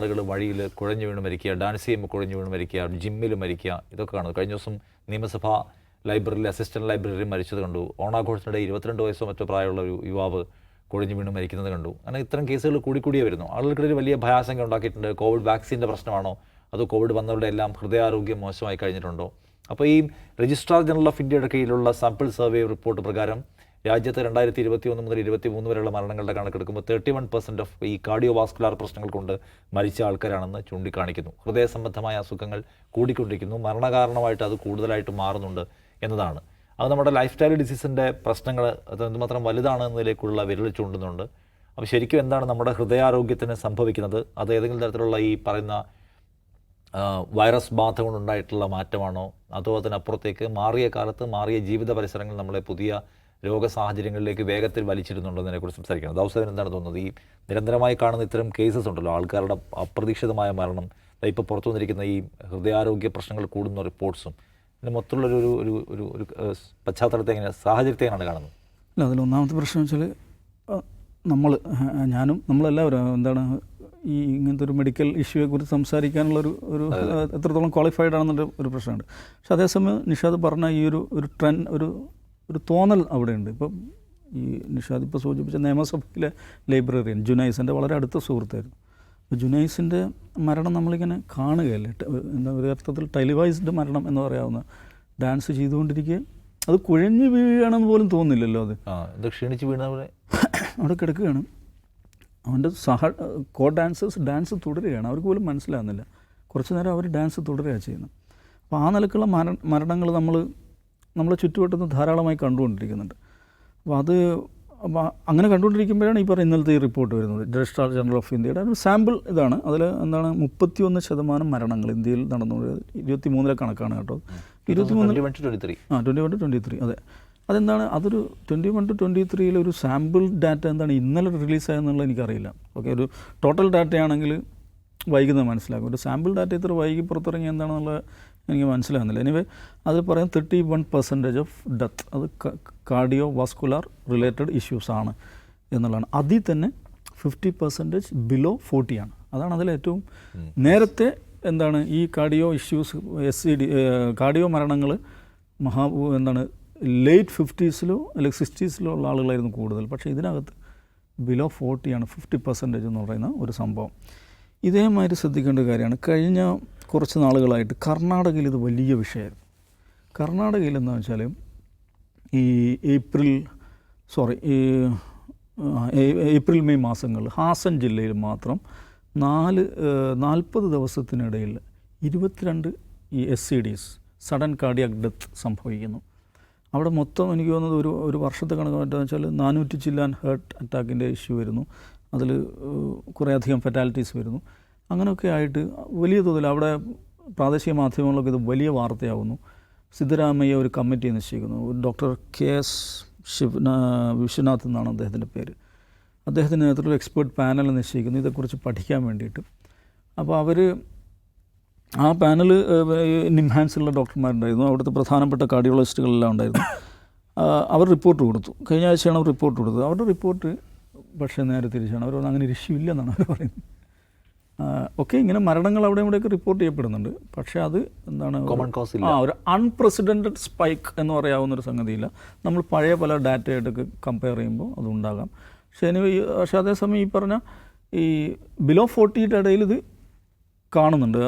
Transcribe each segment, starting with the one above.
ആളുകൾ വഴിയിൽ കുഴഞ്ഞു വീണ് മരിക്കുക ഡാൻസ് ചെയ്യുമ്പോൾ കുഴഞ്ഞു വീണ് മരിക്കുക ജിമ്മിൽ മരിക്കുക ഇതൊക്കെ കാണുന്നു. കഴിഞ്ഞ ദിവസം നിയമസഭാ ലൈബ്രറിയിൽ അസിസ്റ്റന്റ് ലൈബ്രറി മരിച്ചത് കണ്ടു. ഓണാഘോഷത്തിനിടെ ഇരുപത്തിരണ്ട് വയസ്സോ മറ്റോ പ്രായമുള്ള ഒരു യുവാവ് കുഴഞ്ഞു വീണ് മരിക്കുന്നത് കണ്ടു. അങ്ങനെ ഇത്തരം കേസുകൾ കൂടിക്കൂടിയേ വരുന്നു. ആളുകൾക്കിടയിൽ വലിയ ഭയാശങ്ക ഉണ്ടാക്കിയിട്ടുണ്ട്. കോവിഡ് വാക്സിന്റെ പ്രശ്നമാണോ? അതോ കോവിഡ് വന്നവരുടെ എല്ലാം ഹൃദയാരോഗ്യം മോശമായി കഴിഞ്ഞിട്ടുണ്ടോ? അപ്പോൾ ഈ രജിസ്ട്രാർ ജനറൽ ഓഫ് ഇന്ത്യയുടെ കീഴിലുള്ള സാമ്പിൾ സർവേ റിപ്പോർട്ട് പ്രകാരം രാജ്യത്ത് രണ്ടായിരത്തി ഇരുപത്തി ഒന്ന് മുതൽ ഇരുപത്തി മൂന്ന് വരെയുള്ള മരണങ്ങളുടെ കണക്കെടുക്കുമ്പോൾ തേർട്ടി വൺ പെർസെന്റ് ഓഫ് ഈ കാർഡിയോ വാസ്കുലാർ പ്രശ്നങ്ങൾ കൊണ്ട് മരിച്ച ആൾക്കാരാണെന്ന് ചൂണ്ടിക്കാണിക്കുന്നു. ഹൃദയ സംബന്ധമായ അസുഖങ്ങൾ കൂടിക്കൊണ്ടിരിക്കുന്നു. മരണകാരണമായിട്ട് അത് കൂടുതലായിട്ട് മാറുന്നുണ്ട് എന്നതാണ്. അത് നമ്മുടെ ലൈഫ് സ്റ്റൈൽ ഡിസീസിന്റെ പ്രശ്നങ്ങൾ അത് എന്തുമാത്രം വലുതാണ് എന്നതിലേക്കുള്ള വിരൽ ചൂണ്ടുന്നുണ്ട്. അപ്പോൾ ശരിക്കും എന്താണ് നമ്മുടെ ഹൃദയാരോഗ്യത്തിന് സംഭവിക്കുന്നത്? അത് ഏതെങ്കിലും തരത്തിലുള്ള ഈ പറയുന്ന വൈറസ് ബാധ കൊണ്ടുണ്ടായിട്ടുള്ള മാറ്റമാണോ? അതോ അതിനപ്പുറത്തേക്ക് മാറിയ കാലത്ത് മാറിയ ജീവിത പരിസരങ്ങൾ നമ്മളെ പുതിയ രോഗ സാഹചര്യങ്ങളിലേക്ക് വേഗത്തിൽ വലിച്ചിരുന്നുണ്ടോ എന്നതിനെക്കുറിച്ച് സംസാരിക്കണം. ദൗസവൻ എന്താണ് തോന്നുന്നത്? ഈ നിരന്തരമായി കാണുന്ന ഇത്തരം കേസസ് ഉണ്ടല്ലോ. ആൾക്കാരുടെ അപ്രതീക്ഷിതമായ മരണം ഇപ്പോൾ പുറത്തു വന്നിരിക്കുന്ന ഈ ഹൃദയാരോഗ്യ പ്രശ്നങ്ങൾ കൂടുന്ന റിപ്പോർട്ട്സും പിന്നെ മൊത്തമുള്ളൊരു ഒരു ഒരു ഒരു ഒരു പശ്ചാത്തലത്തെ എങ്ങനെ സാഹചര്യത്തെ എങ്ങനെയാണ് കാണുന്നത്? അല്ല അതിൽ ഒന്നാമത്തെ പ്രശ്നം വെച്ചാൽ നമ്മൾ ഞാനും നമ്മളെല്ലാവരും എന്താണ് ഈ ഇങ്ങനത്തെ ഒരു മെഡിക്കൽ ഇഷ്യൂയെ കുറിച്ച് സംസാരിക്കാനുള്ള ഒരു എത്രത്തോളം ക്വാളിഫൈഡ് ആണെന്നുള്ള ഒരു പ്രശ്നമുണ്ട്. പക്ഷെ അതേസമയം നിഷാദ് പറഞ്ഞ ഈ ഒരു ഒരു ട്രെൻഡ് ഒരു ഒരു തോന്നൽ അവിടെയുണ്ട്. ഇപ്പം ഈ നിഷാദ് ഇപ്പോൾ സൂചിപ്പിച്ച നിയമസഭയിലെ ലൈബ്രറിയൻ ജുനൈസിന്റെ വളരെ അടുത്ത സുഹൃത്തായിരുന്നു. അപ്പോൾ ജുനൈസിന്റെ മരണം നമ്മളിങ്ങനെ കാണുകയല്ലേ? എന്താ ഒരു അർത്ഥത്തിൽ ടെലിവൈസ്ഡ് മരണം എന്ന് പറയാവുന്ന ഡാൻസ് ചെയ്തുകൊണ്ടിരിക്കുക അത് കുഴഞ്ഞു വീഴുകയാണെന്ന് പോലും തോന്നില്ലല്ലോ അത്. ക്ഷീണിച്ച് വീണ അവിടെ? കിടക്കുകയാണ്. അവന്റെ സഹ കോ ഡാൻസേഴ്സ് ഡാൻസ് തുടരുകയാണ്. അവർക്ക് പോലും മനസ്സിലാകുന്നില്ല. കുറച്ച് നേരം അവർ ഡാൻസ് തുടരുകയാണ് ചെയ്യുന്നത്. അപ്പോൾ ആ നിലക്കുള്ള മര മരണങ്ങൾ നമ്മൾ നമ്മളെ ചുറ്റുവട്ടത്ത് ധാരാളമായി കണ്ടുകൊണ്ടിരിക്കുന്നുണ്ട്. അപ്പോൾ അത് അപ്പോൾ അങ്ങനെ കണ്ടുകൊണ്ടിരിക്കുമ്പോഴാണ് ഈ പറയുന്ന ഇന്നലത്തെ ഈ റിപ്പോർട്ട് വരുന്നത്. ഡയറക്ടർ ജനറൽ ഓഫ് ഇന്ത്യയുടെ ഒരു സാമ്പിൾ ഇതാണ്. അതിൽ എന്താണ് മുപ്പത്തിയൊന്ന് ശതമാനം മരണങ്ങൾ ഇന്ത്യയിൽ നടന്നു ഇരുപത്തി മൂന്നിലെ കണക്കാണ് കേട്ടോ. ഇരുപത്തി മൂന്ന് ട്വന്റി ത്രീ ആ twenty one to twenty three അതെ. അതെന്താണ്? അതൊരു ട്വന്റി വൺ ടു ട്വന്റി ത്രീയിൽ ഒരു സാമ്പിൾ ഡാറ്റ എന്താണ് ഇന്നലെ റിലീസായെന്നുള്ളത് എനിക്കറിയില്ല. ഓക്കെ ഒരു ടോട്ടൽ ഡാറ്റയാണെങ്കിൽ വൈകുന്നത് മനസ്സിലാക്കും. ഒരു സാമ്പിൾ ഡാറ്റ ഇത്ര വൈകി പുറത്തിറങ്ങി എന്താണെന്നുള്ളത് എനിക്ക് മനസ്സിലാകുന്നില്ല. എനിവേ അതിൽ പറയും thirty one percentage of death അത് കാർഡിയോ വാസ്കുലാർ റിലേറ്റഡ് ഇഷ്യൂസ് ആണ് എന്നുള്ളതാണ്. അതിൽ തന്നെ ഫിഫ്റ്റി പെർസെന്റേജ് ബിലോ ഫോർട്ടിയാണ് അതാണ് അതിൽ ഏറ്റവും നേരത്തെ എന്താണ് ഈ cardio issues S C D cardio മരണങ്ങൾ മഹാ എന്താണ് ലേറ്റ് ഫിഫ്റ്റീസിലോ അല്ലെങ്കിൽ സിക്സ്റ്റീസിലോ ഉള്ള ആളുകളായിരുന്നു കൂടുതൽ. പക്ഷേ ഇതിനകത്ത് ബിലോ ഫോർട്ടിയാണ് ഫിഫ്റ്റി പെർസെന്റേജ് എന്ന് പറയുന്ന ഒരു സംഭവം. ഇതേമാതിരി ശ്രദ്ധിക്കേണ്ട കാര്യമാണ്. കഴിഞ്ഞ കുറച്ച് നാളുകളായിട്ട് കർണാടകയിൽ ഇത് വലിയ വിഷയമായിരുന്നു. കർണാടകയിൽ എന്ന് വെച്ചാൽ ഈ ഏപ്രിൽ സോറി ഈ ഏപ്രിൽ മെയ് മാസങ്ങളിൽ ഹാസൻ ജില്ലയിൽ മാത്രം നാല് നാൽപ്പത് ദിവസത്തിനിടയിൽ ഇരുപത്തിരണ്ട് ഈ S C Ds sudden cardiac death സംഭവിക്കുന്നു. അവിടെ മൊത്തം എനിക്ക് തോന്നുന്നത് ഒരു ഒരു വർഷത്തെ കണക്ക് വെച്ചാൽ നാനൂറ്റി ചില്ലാൻ ഹേർട്ട് അറ്റാക്കിന്റെ ഇഷ്യൂ വരുന്നു. അതിൽ കുറേ അധികം ഫെറ്റാലിറ്റീസ് വരുന്നു. അങ്ങനെയൊക്കെ ആയിട്ട് വലിയ തോതിൽ അവിടെ പ്രാദേശിക മാധ്യമങ്ങളൊക്കെ ഇത് വലിയ വാർത്തയാകുന്നു സിദ്ധരാമയ്യ ഒരു കമ്മിറ്റി നിശ്ചയിക്കുന്നു. Doctor K S Shiva Vishwanath എന്നാണ് അദ്ദേഹത്തിന്റെ പേര്. അദ്ദേഹത്തിന്റെ നേതൃത്വത്തിൽ എക്സ്പേർട്ട് പാനൽ നിശ്ചയിക്കുന്നു. ഇതേക്കുറിച്ച് പഠിക്കാൻ വേണ്ടിയിട്ട്. അപ്പോൾ അവർ ആ പാനൽ നിംഹാൻസിലുള്ള ഡോക്ടർമാരുണ്ടായിരുന്നു. അവിടുത്തെ പ്രധാനപ്പെട്ട കാർഡിയോളജിസ്റ്റുകളെല്ലാം ഉണ്ടായിരുന്നു. അവർ റിപ്പോർട്ട് കൊടുത്തു. കഴിഞ്ഞ ആഴ്ചയാണ് അവർ റിപ്പോർട്ട് കൊടുത്തത്. അവരുടെ റിപ്പോർട്ട് പക്ഷേ നേരെ തിരിച്ചാണ്. അവർ അങ്ങനെ ഒരു ഇഷ്യൂ ഇല്ലെന്നാണ് അവർ പറയുന്നത്. ഓക്കെ ഇങ്ങനെ മരണങ്ങൾ അവിടെ ഇവിടെയൊക്കെ റിപ്പോർട്ട് ചെയ്യപ്പെടുന്നുണ്ട്. പക്ഷേ അത് എന്താണ്. ആ ഒരു അൺപ്രസിഡന്റഡ് സ്പൈക്ക് എന്ന് പറയാവുന്ന ഒരു സംഗതിയില്ല. നമ്മൾ പഴയ പല ഡാറ്റയായിട്ടൊക്കെ കമ്പയർ ചെയ്യുമ്പോൾ അതുണ്ടാകാം പക്ഷേ ഈ- പക്ഷേ അതേസമയം ഈ പറഞ്ഞ ഈ ബിലോ ഫോർട്ടിയുടെ ഇടയിൽ ഇത് കാണുന്നുണ്ട്.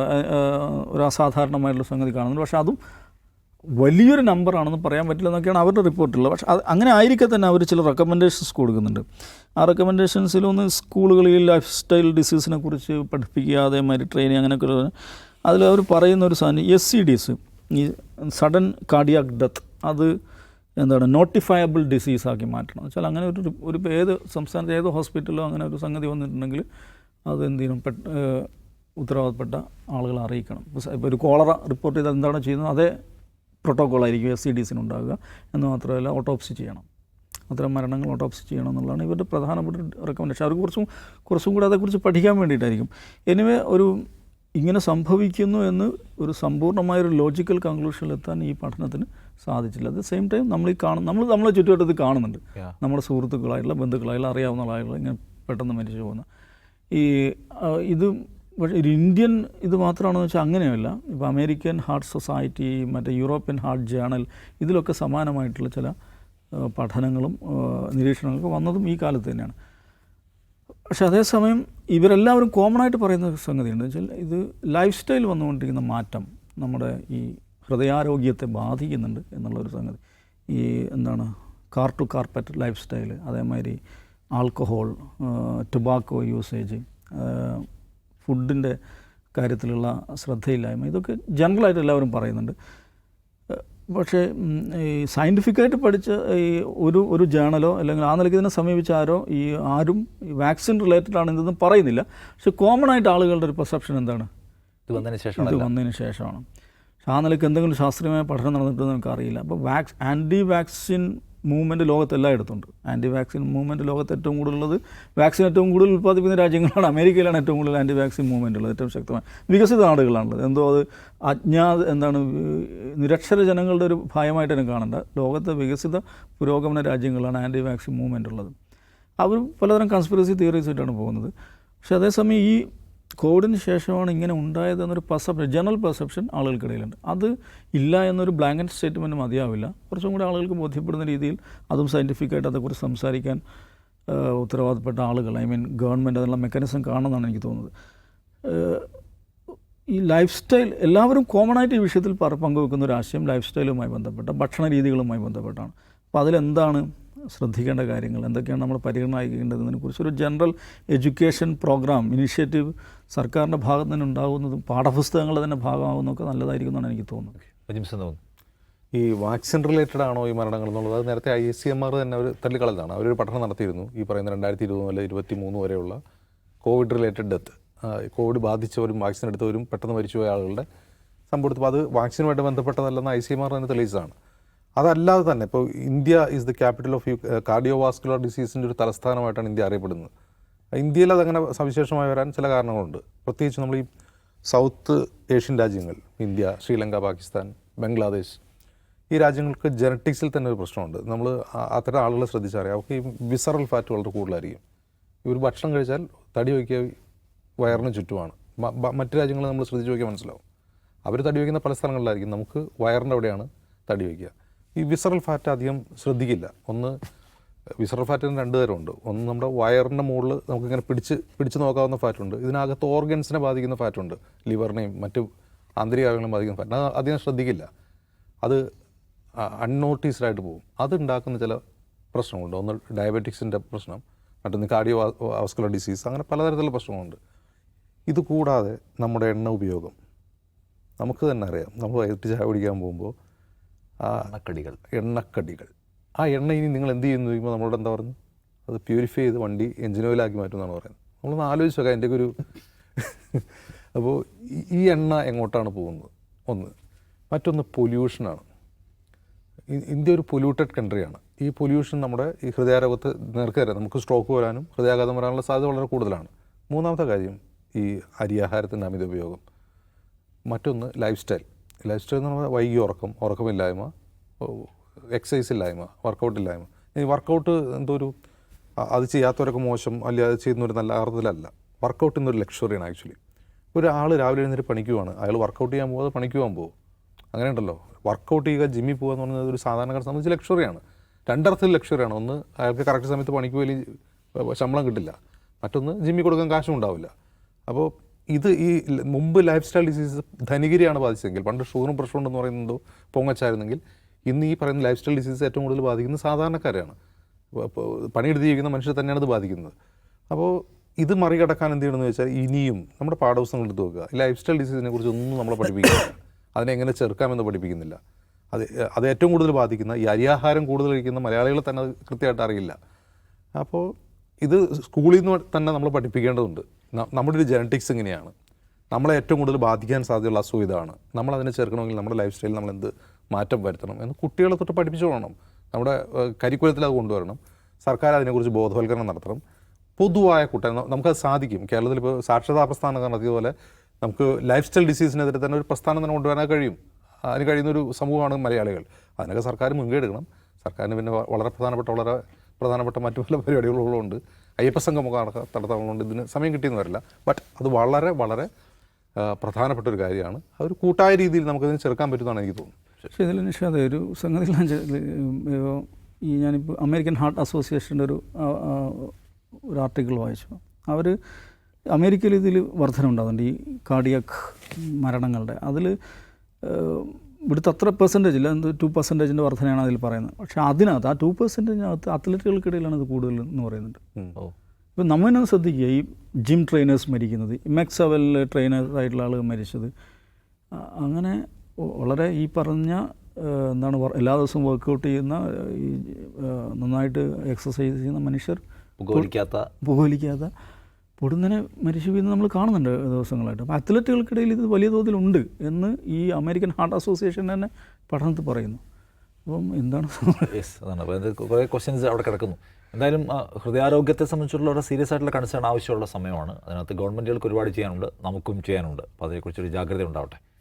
ഒരു അസാധാരണമായിട്ടുള്ള സംഗതി കാണുന്നുണ്ട്. പക്ഷേ അതും വലിയൊരു നമ്പറാണെന്ന് പറയാൻ പറ്റില്ല എന്നൊക്കെയാണ് അവരുടെ റിപ്പോർട്ടുള്ളത് പക്ഷേ അത് അങ്ങനെ ആയിരിക്കെ തന്നെ അവർ ചില റെക്കമെൻഡേഷൻസ് കൊടുക്കുന്നുണ്ട്. ആ റെക്കമെൻഡേഷൻസിലൊന്ന് സ്കൂളുകളിൽ ലൈഫ് സ്റ്റൈൽ ഡിസീസിനെ കുറിച്ച് പഠിപ്പിക്കുക അതേമാതിരി ട്രെയിനിങ് അങ്ങനെയൊക്കെ അതിൽ അവർ പറയുന്ന ഒരു സാധനം എസ് സി ഡിസ് ഈ സഡൻ കാർഡിയാക് ഡെത്ത് അത് എന്താണ് നോട്ടിഫയബിൾ ഡിസീസാക്കി മാറ്റണം. വെച്ചാൽ അങ്ങനെ ഒരു ഒരു ഏത് സംസ്ഥാനത്ത് ഏത് ഹോസ്പിറ്റലിലോ അങ്ങനെ ഒരു സംഗതി വന്നിട്ടുണ്ടെങ്കിൽ അത് എന്ത് ചെയ്യണം? ഉത്തരവാദപ്പെട്ട ആളുകളെ അറിയിക്കണം. ഇപ്പോൾ ഒരു കോളറ റിപ്പോർട്ട് ചെയ്താൽ എന്താണ് ചെയ്യുന്നത്? അതേ പ്രോട്ടോക്കോൾ ആയിരിക്കും എസ് സി ഡി ഉണ്ടാകുക എന്ന് മാത്രമല്ല ഓട്ടോപ്സി ചെയ്യണം. അത്തരം മരണങ്ങൾ ഓട്ടോപ്സി ചെയ്യണം എന്നുള്ളതാണ് ഇവരുടെ പ്രധാനപ്പെട്ട റെക്കമെൻഡേഷൻ അവർക്ക് കുറച്ചും കുറച്ചും കൂടെ അതേക്കുറിച്ച് പഠിക്കാൻ വേണ്ടിയിട്ടായിരിക്കും. എനിവേ ഒരു ഇങ്ങനെ സംഭവിക്കുന്നു എന്ന് ഒരു സമ്പൂർണമായൊരു ലോജിക്കൽ കൺക്ലൂഷനിലെത്താൻ ഈ പഠനത്തിന് സാധിച്ചില്ല. അറ്റ് ദ സെയിം ടൈം നമ്മൾ ഈ കാണും നമ്മൾ നമ്മളെ ചുറ്റുവട്ടത്ത് കാണുന്നുണ്ട്. നമ്മുടെ സുഹൃത്തുക്കളായിട്ടുള്ള ബന്ധുക്കളായിട്ടുള്ള അറിയാവുന്ന ആളുകൾ ഇങ്ങനെ പെട്ടെന്ന് മരിച്ചു പോകുന്ന. ഈ ഇത് പക്ഷേ ഒരു ഇന്ത്യൻ ഇത് മാത്രമാണെന്ന് വെച്ചാൽ അങ്ങനെയല്ല. ഇപ്പോൾ അമേരിക്കൻ ഹാർട്ട് സൊസൈറ്റി മറ്റേ യൂറോപ്യൻ ഹാർട്ട് ജേണൽ ഇതിലൊക്കെ സമാനമായിട്ടുള്ള ചില പഠനങ്ങളും നിരീക്ഷണങ്ങളൊക്കെ വന്നതും ഈ കാലത്ത് തന്നെയാണ്. പക്ഷേ അതേസമയം ഇവരെല്ലാവരും കോമൺ ആയിട്ട് പറയുന്ന സംഗതി സംഗതിയുണ്ട്. വെച്ചാൽ ഇത് ലൈഫ് സ്റ്റൈൽ വന്നുകൊണ്ടിരിക്കുന്ന മാറ്റം നമ്മുടെ ഈ ഹൃദയാരോഗ്യത്തെ ബാധിക്കുന്നുണ്ട് എന്നുള്ളൊരു സംഗതി. ഈ എന്താണ് car to carpet life style അതേമാതിരി ആൽക്കഹോൾ ടുബാക്കോ യൂസേജ് ഫുഡിന്റെ കാര്യത്തിലുള്ള ശ്രദ്ധയില്ലായ്മ. ഇതൊക്കെ ജനറലായിട്ട് എല്ലാവരും പറയുന്നുണ്ട്. പക്ഷേ ഈ സയന്റിഫിക്കായിട്ട് പഠിച്ച ഈ ഒരു ഒരു ജേണലോ അല്ലെങ്കിൽ ആ നിലയ്ക്ക് ഇതിനെ സമീപിച്ച ആരോ ഈ ആരും ഈ വാക്സിൻ റിലേറ്റഡ് ആണ് ഇതൊന്നും പറയുന്നില്ല. പക്ഷെ കോമൺ ആയിട്ട് ആളുകളുടെ ഒരു പെർസെപ്ഷൻ എന്താണ്? ഇത് വന്നതിന് ശേഷം ഇത് വന്നതിന് ശേഷമാണ്. പക്ഷെ ആ നിലയ്ക്ക് എന്തെങ്കിലും ശാസ്ത്രീയമായ പഠനം നടന്നിട്ടുണ്ടെന്ന് നമുക്കറിയില്ല അപ്പോൾ വാക്സ് ആന്റി വാക്സിൻ മൂവ്മെന്റ് ലോകത്ത് എല്ലായിടത്തുണ്ട്. ആന്റി വാക്സിൻ മൂവ്മെന്റ് ലോകത്ത് ഏറ്റവും കൂടുതലുള്ളത് വാക്സിൻ ഏറ്റവും കൂടുതൽ ഉൽപ്പാദിപ്പിക്കുന്ന രാജ്യങ്ങളാണ് അമേരിക്കയിലാണ് ഏറ്റവും കൂടുതൽ ആന്റി വാക്സിൻ മൂവ്മെന്റ് ഉള്ളത് ഏറ്റവും ശക്തമായ വികസിത നാടുകളാണുള്ളത്. എന്തോ അത് അജ്ഞാത എന്താണ് നിരക്ഷര ജനങ്ങളുടെ ഒരു ഭയമായിട്ട് തന്നെ കാണണ്ട. ലോകത്തെ വികസിത പുരോഗമന രാജ്യങ്ങളാണ് ആന്റി വാക്സിൻ മൂവ്മെന്റ് ഉള്ളത്. അവർ പലതരം കൺസ്പിറസി തിയറീസ് ആയിട്ടാണ് പോകുന്നത്. പക്ഷേ അതേസമയം ഈ കോവിഡിന് ശേഷമാണ് ഇങ്ങനെ ഉണ്ടായത് എന്നൊരു പെർസെപ്ഷൻ ജനറൽ പെർസെപ്ഷൻ ആളുകൾക്കിടയിലുണ്ട്. അത് ഇല്ല എന്നൊരു ബ്ലാങ്കറ്റ് സ്റ്റേറ്റ്മെന്റ് മതിയാവില്ല. കുറച്ചും കൂടി ആളുകൾക്ക് ബോധ്യപ്പെടുന്ന രീതിയിൽ അതും സയന്റിഫിക്കായിട്ട് അതേക്കുറിച്ച് സംസാരിക്കാൻ ഉത്തരവാദപ്പെട്ട ആളുകൾ ഐ മീൻ ഗവൺമെന്റ് അതിനുള്ള മെക്കാനിസം കാണുമെന്നാണ് എനിക്ക് തോന്നുന്നത്. ഈ ലൈഫ് സ്റ്റൈൽ എല്ലാവരും കോമൺ ആയിട്ട് ഈ വിഷയത്തിൽ പങ്കുവെക്കുന്ന ഒരു ആശയം ലൈഫ് സ്റ്റൈലുമായി ബന്ധപ്പെട്ട ഭക്ഷണ രീതികളുമായി ബന്ധപ്പെട്ടാണ്. അപ്പോൾ അതിലെന്താണ് ശ്രദ്ധിക്കേണ്ട കാര്യങ്ങൾ എന്തൊക്കെയാണ് നമ്മൾ പരിഗണന കുറിച്ച് ഒരു ജനറൽ എഡ്യൂക്കേഷൻ പ്രോഗ്രാം ഇനിഷ്യേറ്റീവ് സർക്കാരിന്റെ ഭാഗത്ത് നിന്ന് ഉണ്ടാകുന്നതും പാഠപുസ്തകങ്ങളുടെ തന്നെ ഭാഗമാകുന്നതൊക്കെ നല്ലതായിരിക്കും എന്നാണ് എനിക്ക് തോന്നുന്നത്. ഈ വാക്സിൻ റിലേറ്റഡ് ആണോ ഈ മരണങ്ങൾ എന്നുള്ളത്? അത് നേരത്തെ ഐ സി എം ആർ തന്നെ ഒരു തല്ലിക്കളതാണ് അവരൊരു പഠനം നടത്തിയിരുന്നു. ഈ പറയുന്ന രണ്ടായിരത്തി ഇരുപത് മുതൽ ഇരുപത്തി മൂന്ന് വരെയുള്ള കോവിഡ് റിലേറ്റഡ് ഡെത്ത് കോവിഡ് ബാധിച്ചവരും വാക്സിൻ എടുത്തവരും പെട്ടെന്ന് മരിച്ചുപോയ ആളുകളുടെ സംഭവത്തിൽ അത് വാക്സിനുമായിട്ട് ബന്ധപ്പെട്ടതല്ലെന്ന് ഐ സി എം ആർ തന്നെ തെളിയിച്ചതാണ്. അതല്ലാതെ തന്നെ ഇപ്പോൾ India is the capital of cardiovascular ഡിസീസിന്റെ ഒരു തലസ്ഥാനമായിട്ടാണ് ഇന്ത്യ അറിയപ്പെടുന്നത്. ഇന്ത്യയിൽ അതങ്ങനെ സവിശേഷമായി വരാൻ ചില കാരണങ്ങളുണ്ട്. പ്രത്യേകിച്ച് നമ്മൾ ഈ സൗത്ത് ഏഷ്യൻ രാജ്യങ്ങൾ ഇന്ത്യ ശ്രീലങ്ക പാകിസ്ഥാൻ ബംഗ്ലാദേശ് ഈ രാജ്യങ്ങൾക്ക് ജനറ്റിക്സിൽ തന്നെ ഒരു പ്രശ്നമുണ്ട്. നമ്മൾ അത്തരം ആളുകളെ ശ്രദ്ധിച്ചറിയാം. അവർക്ക് ഈ വിസറൽ ഫാറ്റ് വളരെ കൂടുതലായിരിക്കും. ഒരു ഭക്ഷണം കഴിച്ചാൽ തടി വയ്ക്കുക വയറിന് ചുറ്റുമാണ്. മറ്റു രാജ്യങ്ങളെ നമ്മൾ ശ്രദ്ധിച്ച് നോക്കിയാൽ മനസ്സിലാവും. അവർ തടി വയ്ക്കുന്ന പല സ്ഥലങ്ങളിലായിരിക്കും. നമുക്ക് വയറിന്റെ അവിടെയാണ് തടി വയ്ക്കുക. ഈ വിസറൽ ഫാറ്റ് അധികം ശ്രദ്ധിക്കില്ല. ഒന്ന് വിസറൽ ഫാറ്റിന് രണ്ട് തരമുണ്ട്. ഒന്ന് നമ്മുടെ വയറിന്റെ മുകളിൽ നമുക്കിങ്ങനെ പിടിച്ച് പിടിച്ച് നോക്കാവുന്ന ഫാറ്റുണ്ട് ഇതിനകത്ത് ഓർഗൻസിനെ ബാധിക്കുന്ന ഫാറ്റുണ്ട് ലിവറിനെയും മറ്റ് ആന്തരികാവയങ്ങളെയും ബാധിക്കുന്ന ഫാറ്റ് അത് അധികം ശ്രദ്ധിക്കില്ല. അത് അൺനോട്ടീസ്ഡായിട്ട് പോകും. അത് ഉണ്ടാക്കുന്ന ചില പ്രശ്നങ്ങളുണ്ട്. ഒന്ന് ഡയബറ്റിക്സിന്റെ പ്രശ്നം. മറ്റൊന്ന് കാർഡിയോ വാസ്കുലർ ഡിസീസ് അങ്ങനെ പലതരത്തിലുള്ള പ്രശ്നങ്ങളുണ്ട്. ഇത് കൂടാതെ നമ്മുടെ എണ്ണ ഉപയോഗം. നമുക്ക് തന്നെ അറിയാം. നമ്മൾ വൈകിട്ട് ചായ കുടിക്കാൻ പോകുമ്പോൾ എണ്ണക്കടികൾ. എണ്ണക്കടികൾ. ആ എണ്ണ ഇനി നിങ്ങൾ എന്ത് ചെയ്യുന്നു? ചോദിക്കുമ്പോൾ നമ്മളോട് എന്താ പറഞ്ഞു അത് പ്യൂരിഫൈ ചെയ്ത് വണ്ടി എഞ്ചിൻ ഓയിലാക്കി മാറ്റും എന്നാണ് പറയുന്നത്. നമ്മളൊന്ന് ആലോചിച്ച് നോക്കാം എന്റെ ഒരു അപ്പോൾ ഈ- എണ്ണ എങ്ങോട്ടാണ് പോകുന്നത്? ഒന്ന് മറ്റൊന്ന് പൊല്യൂഷനാണ് ഇന്ത്യ ഒരു പൊല്യൂട്ടഡ് കൺട്രിയാണ് ഈ പൊല്യൂഷൻ നമ്മുടെ ഈ ഹൃദയാരോഗത്ത് നേർക്കറിയാം നമുക്ക് സ്ട്രോക്ക് വരാനും ഹൃദയാഘാതം വരാനുള്ള സാധ്യത വളരെ കൂടുതലാണ്. മൂന്നാമത്തെ കാര്യം ഈ അരിയാഹാരത്തിന്റെ അമിത ഉപയോഗം. മറ്റൊന്ന് ലൈഫ് സ്റ്റൈൽ ലൈഫ് എന്ന് പറഞ്ഞാൽ വൈകി ഉറക്കം ഉറക്കമില്ലായ്മ എക്സസൈസ് ഇല്ലായ്മ വർക്കൗട്ട് ഇല്ലായ്മ. ഈ വർക്കൗട്ട് എന്തോ ഒരു അത് ചെയ്യാത്തവരൊക്കെ മോശം അല്ലെങ്കിൽ അത് ചെയ്യുന്നൊരു നല്ല അർത്ഥത്തിലല്ല വർക്കൗട്ട് എന്നൊരു ലക്ഷറിയാണ് ആക്ച്വലി ഒരാൾ രാവിലെ എഴുന്നേറ്റ് പണിക്കുവാണ്. അയാൾ വർക്കൗട്ട് ചെയ്യാൻ പോകാതെ പണിക്ക് പോകാൻ പോകും അങ്ങനെ ഉണ്ടല്ലോ. വർക്കൗട്ട് ചെയ്യുക ജിമ്മിൽ പോകുക എന്ന് പറഞ്ഞാൽ ഒരു സാധാരണക്കാരെ സംബന്ധിച്ച് ലക്ഷറിയാണ് രണ്ടർത്ഥത്തിൽ ലക്ഷറിയാണ് ഒന്ന് അയാൾക്ക് കറക്റ്റ് സമയത്ത് പണിക്ക് പോയി ശമ്പളം കിട്ടില്ല. മറ്റൊന്ന് ജിമ്മിൽ കൊടുക്കാൻ കാശും ഉണ്ടാവില്ല. അപ്പോൾ ഇത് ഈ മുമ്പ് ലൈഫ് സ്റ്റൈൽ ഡിസീസ് ധനികരിയാണ് ബാധിച്ചതെങ്കിൽ പണ്ട് ഷുഗറും പ്രഷറും ഉണ്ടെന്ന് പറയുന്നത് പൊങ്ങച്ചായിരുന്നെങ്കിൽ ഇന്ന് ഈ പറയുന്ന ലൈഫ് സ്റ്റൈൽ ഡിസീസ് ഏറ്റവും കൂടുതൽ ബാധിക്കുന്നത് സാധാരണക്കാരെയാണ്. അപ്പോൾ പണിയെടുത്ത് ജീവിക്കുന്ന മനുഷ്യർ തന്നെയാണ് ഇത് ബാധിക്കുന്നത്. അപ്പോൾ ഇത് മറികടക്കാൻ എന്ത് ചെയ്യണമെന്ന് വെച്ചാൽ ഇനിയും നമ്മുടെ പാഠപുസ്തകങ്ങൾ എടുത്ത് നോക്കുക ലൈഫ് സ്റ്റൈൽ ഡിസീസിനെ കുറിച്ച് ഒന്നും നമ്മളെ പഠിപ്പിക്കുന്നില്ല. അതിനെ എങ്ങനെ ചെറുക്കാമെന്ന് പഠിപ്പിക്കുന്നില്ല. അത് അത് ഏറ്റവും കൂടുതൽ ബാധിക്കുന്ന ഈ അരിയാഹാരം കൂടുതൽ കഴിക്കുന്ന മലയാളികളെ തന്നെ കൃത്യമായിട്ട് അറിയില്ല. അപ്പോൾ ഇത് സ്കൂളിൽ നിന്ന് തന്നെ നമ്മൾ പഠിപ്പിക്കേണ്ടതുണ്ട്. നമ്മുടെ ഒരു ജനറ്റിക്സ് ഇങ്ങനെയാണ്. നമ്മളെ ഏറ്റവും കൂടുതൽ ബാധിക്കാൻ സാധ്യതയുള്ള അസുഖം ഇതാണ്. നമ്മൾ അതിനെ ചേർക്കണമെങ്കിൽ നമ്മുടെ ലൈഫ് സ്റ്റൈലിൽ നമ്മൾ എന്ത് മാറ്റം വരുത്തണം എന്ന് കുട്ടികളെ തൊട്ട് പഠിപ്പിച്ചു കൊള്ളണം നമ്മുടെ കരിക്കുലത്തിൽ അത് കൊണ്ടുവരണം. സർക്കാർ അതിനെക്കുറിച്ച് ബോധവൽക്കരണം നടത്തണം. പൊതുവായ കുട്ട നമുക്കത് സാധിക്കും. കേരളത്തിൽ ഇപ്പോൾ സാക്ഷരതാ പ്രസ്ഥാനം നടത്തിയതുപോലെ നമുക്ക് ലൈഫ് സ്റ്റൈൽ ഡിസീസിനെതിരെ തന്നെ ഒരു പ്രസ്ഥാനം തന്നെ കൊണ്ടുവരാൻ കഴിയും. അതിന് കഴിയുന്ന ഒരു സമൂഹമാണ് മലയാളികൾ. അതിനൊക്കെ സർക്കാർ മുൻകൈ എടുക്കണം. സർക്കാരിന് പിന്നെ വളരെ പ്രധാനപ്പെട്ട വളരെ പ്രധാനപ്പെട്ട മറ്റു പല പരിപാടികളുള്ളതുകൊണ്ട് അയ്യപ്പസംഘം നടത്താവുന്നതുകൊണ്ട് ഇതിന് സമയം കിട്ടിയെന്ന് വരില്ല. ബട്ട് അത് വളരെ വളരെ പ്രധാനപ്പെട്ട ഒരു കാര്യമാണ്. അത് ഒരു കൂട്ടായ രീതിയിൽ നമുക്കതിനെ ചെറുക്കാൻ പറ്റുമെന്നാണ് എനിക്ക് തോന്നുന്നത്. പക്ഷേ ഇതിൽ നിഷാദ് ഒരു സംഗതി ഈ ഞാനിപ്പോൾ അമേരിക്കൻ ഹാർട്ട് അസോസിയേഷന്റെ ഒരു ഒരു ആർട്ടിക്കിൾ വായിച്ചു. അവർ അമേരിക്കയിൽ ഇതിൽ വർധന ഉണ്ടാകുന്നുണ്ട് ഈ കാർഡിയക് മരണങ്ങളുടെ അതിൽ ഇവിടുത്തെ അത്ര പെർസെന്റേജ് ഇല്ല. എന്ത് ടു പെർസെന്റേജിന്റെ വർധനയാണ് അതിൽ പറയുന്നത്. പക്ഷേ അതിനകത്ത് ആ ടു പെർസെന്റേജിനകത്ത് അത്ലറ്റുകൾക്കിടയിലാണ് ഇത് കൂടുതൽ എന്ന് പറയുന്നുണ്ട് ഇപ്പം നമ്മൾ തന്നെ ശ്രദ്ധിക്കുക ഈ ജിം ട്രെയിനേഴ്സ് മരിക്കുന്നത് മെക്സ് അവലിലെ ട്രെയിനർ ആയിട്ടുള്ള ആൾ മരിച്ചത്. അങ്ങനെ വളരെ ഈ പറഞ്ഞ എന്താണ് എല്ലാ ദിവസവും വർക്കൗട്ട് ചെയ്യുന്ന ഈ നന്നായിട്ട് എക്സസൈസ് ചെയ്യുന്ന മനുഷ്യർ പുകവലിക്കാത്ത. പുകവലിക്കാത്ത. പൊടുന്നനെ മരിച്ചു വീഴുന്നത് നമ്മൾ കാണുന്നുണ്ട് ദിവസങ്ങളായിട്ട്. അപ്പോൾ അത്ലറ്റുകൾക്കിടയിൽ ഇത് വലിയ തോതിലുണ്ട് എന്ന് ഈ അമേരിക്കൻ ഹാർട്ട് അസോസിയേഷൻ തന്നെ പഠനത്തിൽ പറയുന്നു. അപ്പം എന്താണ് അതാണ്. അപ്പോൾ കുറേ ക്വസ്റ്റ്യൻസ് അവിടെ കിടക്കുന്നു. എന്തായാലും ഹൃദയാരോഗ്യത്തെ സംബന്ധിച്ചുള്ള ഒരു സീരിയസ് ആയിട്ടുള്ള കൺസേൺ ആവശ്യമുള്ള സമയമാണ്. അതിനകത്ത് ഗവൺമെന്റുകൾക്ക് ഒരുപാട് ചെയ്യാനുണ്ട് നമുക്കും ചെയ്യാനുണ്ട്. അപ്പോൾ അതിനെക്കുറിച്ചൊരു ജാഗ്രത ഉണ്ടാവട്ടെ.